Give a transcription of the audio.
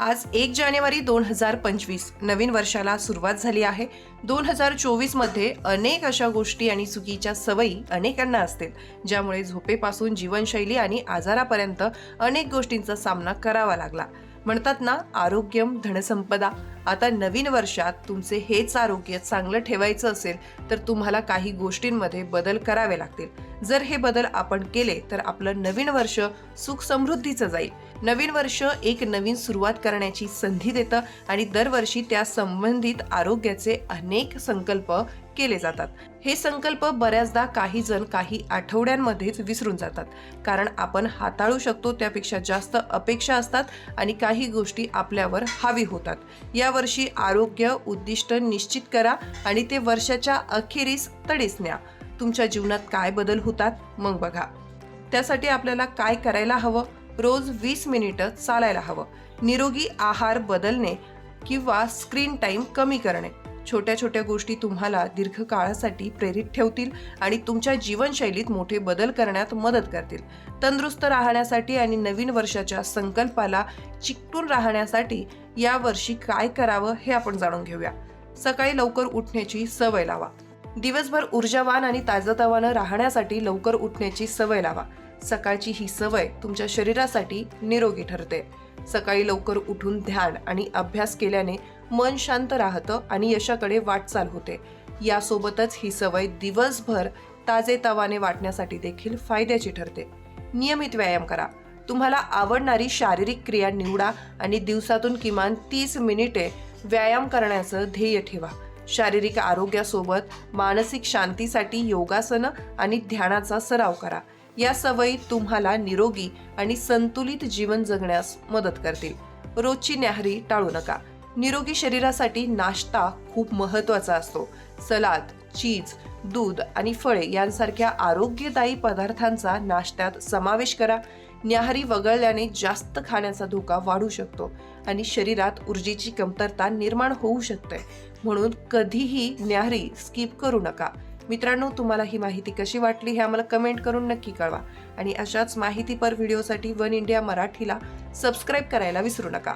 आज एक जानेवारी दोन हजार पंचवीस नवीन वर्षाला सुरुवात झाली आहे. दोन हजार चोवीसमध्ये अनेक अशा गोष्टी आणि चुकीच्या सवयी अनेकांना असतील ज्यामुळे झोपेपासून जीवनशैली आणि आजारापर्यंत अनेक गोष्टींचा सामना करावा लागला. म्हणतात ना आरोग्यम धनसंपदा. आता नवीन वर्षात तुमचे हेच आरोग्य चांगलं ठेवायचं असेल तर तुम्हाला काही गोष्टींमध्ये बदल करावे लागतील. जर हे बदल आपण केले तर आपलं नवीन वर्ष सुख समृद्धीचं जाईल. नवीन वर्ष एक नवीन सुरुवात करण्याची संधी देतं आणि दरवर्षी त्या संबंधित आरोग्याचे अनेक संकल्प केले जातात. हे संकल्प बऱ्याचदा काही जण काही आठवड्यांमध्येच विसरून जातात. कारण आपण हाताळू शकतो त्यापेक्षा जास्त अपेक्षा असतात आणि काही गोष्टी आपल्यावर हावी होतात. यावर्षी आरोग्य उद्दिष्ट निश्चित करा आणि ते वर्षाच्या अखेरीस तडीस न्या. तुमच्या जीवनात काय बदल होतात? मग बघा. त्यासाठी आपल्याला काय करायला हवं? रोज वीस मिनिटं चालायला हवं. निरोगी आहार बदलणे किंवा स्क्रीन टाईम कमी करणे. छोट्या छोट्या गोष्टी तुम्हाला दीर्घकाळासाठी प्रेरित ठेवतील आणि तुमच्या जीवनशैलीत मोठे बदल करण्यात मदत करतील. तंदुरुस्त राहण्यासाठी आणि नवीन वर्षाच्या संकल्पाला चिकटून राहण्यासाठी या वर्षी काय करावं हे आपण जाणून घेऊया. सकाळी लवकर उठण्याची सवय लावा. दिवसभर ऊर्जावान आणि ताजतवानं राहण्यासाठी लवकर उठण्याची सवय लावा. सकाळची ही सवय तुमच्या शरीरासाठी निरोगी ठरते. सकाळी लवकर उठून ध्यान आणि अभ्यास केल्याने मन शांत राहतं आणि यशाकडे वाटचाल होते. यासोबतच ही सवय दिवसभर ताजेतवाने वाटण्यासाठी देखील फायद्याची ठरते. नियमित व्यायाम करा. तुम्हाला आवडणारी शारीरिक क्रिया निवडा आणि दिवसातून किमान तीस मिनिटे व्यायाम करण्याचं ध्येय ठेवा. शारीरिक आरोग्यासोबत मानसिक शांतीसाठी योगासनं आणि ध्यानाचा सराव करा. या सवयी तुम्हाला निरोगी आणि संतुलित जीवन जगण्यास मदत करतील. रोजची न्याहरी टाळू नका. निरोगी शरीरासाठी नाश्ता खूप महत्त्वाचा असतो. सलाद चीज दूध आणि फळे यांसारख्या आरोग्यदायी पदार्थांचा नाश्त्यात समावेश करा. न्याहारी वगळल्याने जास्त खाण्याचा धोका वाढू शकतो आणि शरीरात ऊर्जेची कमतरता निर्माण होऊ शकते. म्हणून कधीही न्याहारी स्किप करू नका. मित्रांनो तुम्हाला ही माहिती कशी वाटली हे आम्हाला कमेंट करून नक्की कळवा. आणि अशाच माहितीपर व्हिडिओसाठी वन इंडिया मराठीला सबस्क्राईब करायला विसरू नका.